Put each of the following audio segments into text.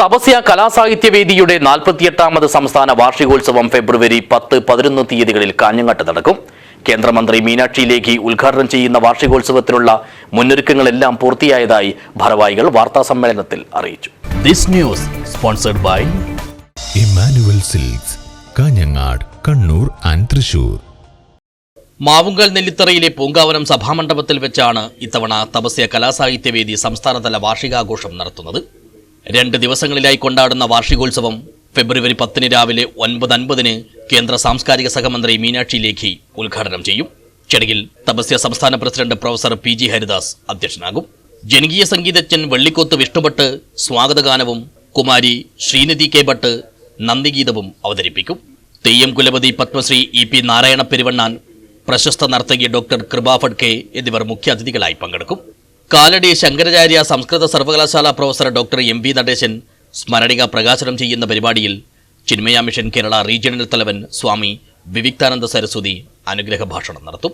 തപസ്യ കലാസാഹിത്യവേദിയുടെ നാൽപ്പത്തിയെട്ടാമത് സംസ്ഥാന വാർഷികോത്സവം ഫെബ്രുവരി പത്ത് പതിനൊന്ന് തീയതികളിൽ കാഞ്ഞങ്ങാട്ട് നടക്കും. കേന്ദ്രമന്ത്രി മീനാക്ഷി ലേഖി ഉദ്ഘാടനം ചെയ്യുന്ന വാർഷികോത്സവത്തിനുള്ള മുന്നൊരുക്കങ്ങളെല്ലാം പൂർത്തിയായതായി ഭാരവാഹികൾ വാർത്താസമ്മേളനത്തിൽ അറിയിച്ചു. This news sponsored by Emmanuel silks Kanhangad Kannur and Thrissur. Mavungal നെല്ലിത്തറയിലെ Poonkavanam സഭാമണ്ഡപത്തിൽ വെച്ചാണ് ഇത്തവണ തപസ്യ കലാസാഹിത്യവേദി സംസ്ഥാനതല വാർഷികാഘോഷം നടത്തുന്നത്. രണ്ട് ദിവസങ്ങളിലായി കൊണ്ടാടുന്ന വാർഷികോത്സവം ഫെബ്രുവരി പത്തിന് രാവിലെ ഒൻപത് അൻപതിന് കേന്ദ്ര സാംസ്കാരിക സഹമന്ത്രി മീനാക്ഷി ലേഖി ഉദ്ഘാടനം ചെയ്യും. ചടങ്ങിൽ തപസ്യ സംസ്ഥാന president professor P G Haridas അധ്യക്ഷനാകും. ജനകീയ സംഗീതജ്ഞൻ വെള്ളിക്കോത്ത് വിഷ്ണുഭട്ട് സ്വാഗതഗാനവും കുമാരി ശ്രീനിധി കെ ഭട്ട് നന്ദിഗീതവും അവതരിപ്പിക്കും. തെയ്യം കുലപതി പത്മശ്രീ ഇ പി നാരായണ പെരുവണ്ണാൻ പ്രശസ്ത നർത്തകി ഡോക്ടർ കൃപാഫഡ് ഫഡ്കെ എന്നിവർ മുഖ്യാതിഥികളായി പങ്കെടുക്കും. കാലടി ശങ്കരാചാര്യ സംസ്കൃത സർവകലാശാല professor doctor M V Nateshan സ്മരണിക പ്രകാശനം ചെയ്യുന്ന പരിപാടിയിൽ ചിന്മയ മിഷൻ കേരള റീജിയണൽ തലവൻ സ്വാമി വിവിക്താനന്ദ സരസ്വതി അനുഗ്രഹ ഭാഷണം നടത്തും.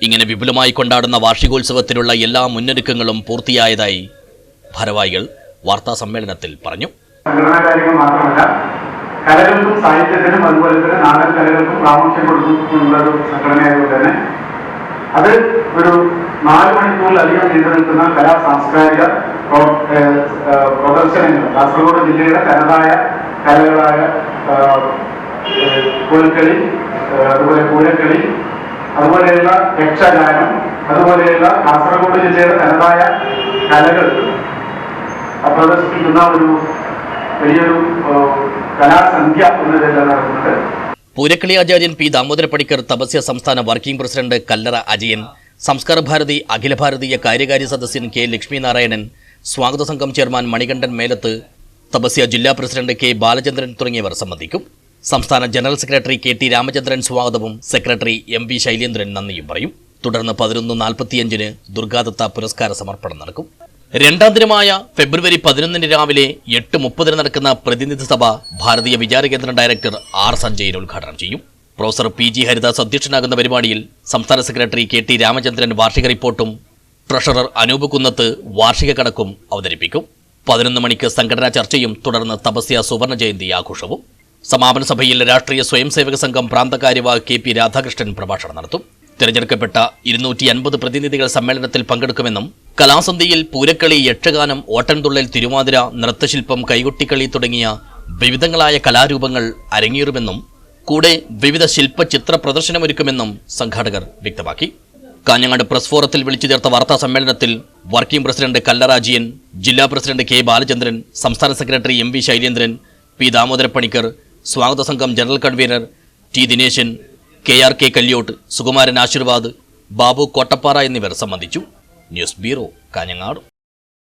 ഇങ്ങനെ വിപുലമായി കൊണ്ടാടുന്ന വാർഷികോത്സവത്തിനുള്ള എല്ലാ മുന്നൊരുക്കങ്ങളും പൂർത്തിയായതായി ഭാരവാഹികൾ വാർത്താ സമ്മേളനത്തിൽ പറഞ്ഞു. കലകൾക്കും സാഹിത്യത്തിനും അതുപോലെ തന്നെ നാടൻ കലകൾക്കും പ്രാമുഖ്യം കൊടുക്കുന്നുള്ളൊരു സംഘടനയായതുകൊണ്ട് തന്നെ അത് ഒരു നാല് മണിക്കൂറിലധികം നീണ്ടു നിൽക്കുന്ന കലാ സാംസ്കാരിക പ്രദർശനങ്ങൾ. കാസർഗോഡ് ജില്ലയുടെ തനതായ കലകളായ കോൽക്കളി അതുപോലെ പൂരക്കളി അതുപോലെയുള്ള യക്ഷഗാനം അതുപോലെയുള്ള കാസർഗോഡ് ജില്ലയുടെ തനതായ കലകൾ പ്രദർശിപ്പിക്കുന്ന ഒരു വലിയൊരു കലാസന്ധ്യ എന്നതെല്ലാം നടക്കുന്നത് പൂരക്കളി ആചാര്യൻ പി ദാമോദര പണിക്കർ തപസ്യ സംസ്ഥാന വർക്കിംഗ് പ്രസിഡന്റ് കല്ലറ അജയൻ സംസ്കാര ഭാരതി അഖില ഭാരതീയ കാര്യകാരി സദസ്യൻ കെ ലക്ഷ്മിനാരായണൻ സ്വാഗത സംഘം ചെയർമാൻ മണികണ്ഠൻ മേലത്ത് തപസ്യ ജില്ലാ പ്രസിഡന്റ് കെ ബാലചന്ദ്രൻ തുടങ്ങിയവർ സംബന്ധിക്കും. സംസ്ഥാന general secretary K T Ramachandran സ്വാഗതവും സെക്രട്ടറി എം വി ശൈലേന്ദ്രൻ നന്ദിയും പറയും. തുടർന്ന് പതിനൊന്ന് നാൽപ്പത്തിയഞ്ചിന് ദുർഗാദത്ത പുരസ്കാര സമർപ്പണം നടക്കും. രണ്ടാം ദിനമായ ഫെബ്രുവരി പതിനൊന്നിന് രാവിലെ എട്ട് മുപ്പതിന് നടക്കുന്ന പ്രതിനിധി സഭ ഭാരതീയ വിചാരകേന്ദ്ര ഡയറക്ടർ ആർ സഞ്ജയൻ ഉദ്ഘാടനം ചെയ്യും. പ്രൊഫസർ പി ജി ഹരിദാസ് അധ്യക്ഷനാകുന്ന പരിപാടിയിൽ സംസ്ഥാന സെക്രട്ടറി കെ ടി രാമചന്ദ്രൻ വാർഷിക റിപ്പോർട്ടും ട്രഷറർ അനൂപ് കുന്നത്ത് വാർഷിക കണക്കും അവതരിപ്പിക്കും. പതിനൊന്ന് മണിക്ക് സംഘടനാ ചർച്ചയും തുടർന്ന് തപസ്യ സുവർണ ജയന്തി ആഘോഷവും. സമാപന സഭയിൽ രാഷ്ട്രീയ സ്വയംസേവക സംഘം പ്രാന്തകാര്യവാഹ് കെ പി രാധാകൃഷ്ണൻ പ്രഭാഷണം നടത്തും. തിരഞ്ഞെടുക്കപ്പെട്ട ഇരുന്നൂറ്റി അൻപത് പ്രതിനിധികൾ സമ്മേളനത്തിൽ പങ്കെടുക്കുമെന്നും കലാസന്ധിയിൽ പൂരക്കളി യക്ഷഗാനം ഓട്ടൻതുള്ളൽ തിരുവാതിര നൃത്തശില്പം കൈകൊട്ടിക്കളി തുടങ്ങിയ വിവിധങ്ങളായ കലാരൂപങ്ങൾ അരങ്ങേറുമെന്നും കൂടെ വിവിധ ശില്പ ചിത്ര പ്രദർശനമൊരുക്കുമെന്നും സംഘാടകർ വ്യക്തമാക്കി. കാഞ്ഞങ്ങാട് പ്രസ് ഫോറത്തിൽ വിളിച്ചു ചേർത്ത വാർത്താ സമ്മേളനത്തിൽ വർക്കിംഗ് പ്രസിഡന്റ് കല്ലറാജിയൻ ജില്ലാ പ്രസിഡന്റ് കെ ബാലചന്ദ്രൻ സംസ്ഥാന secretary M V Shailendran P Damodara Panicker സ്വാഗത സംഘം general convener T Dineshan K R K Kalyott Sukumaran Ashirvad Babu Kottappara എന്നിവർ സംബന്ധിച്ചു. News bureau Kanhangad.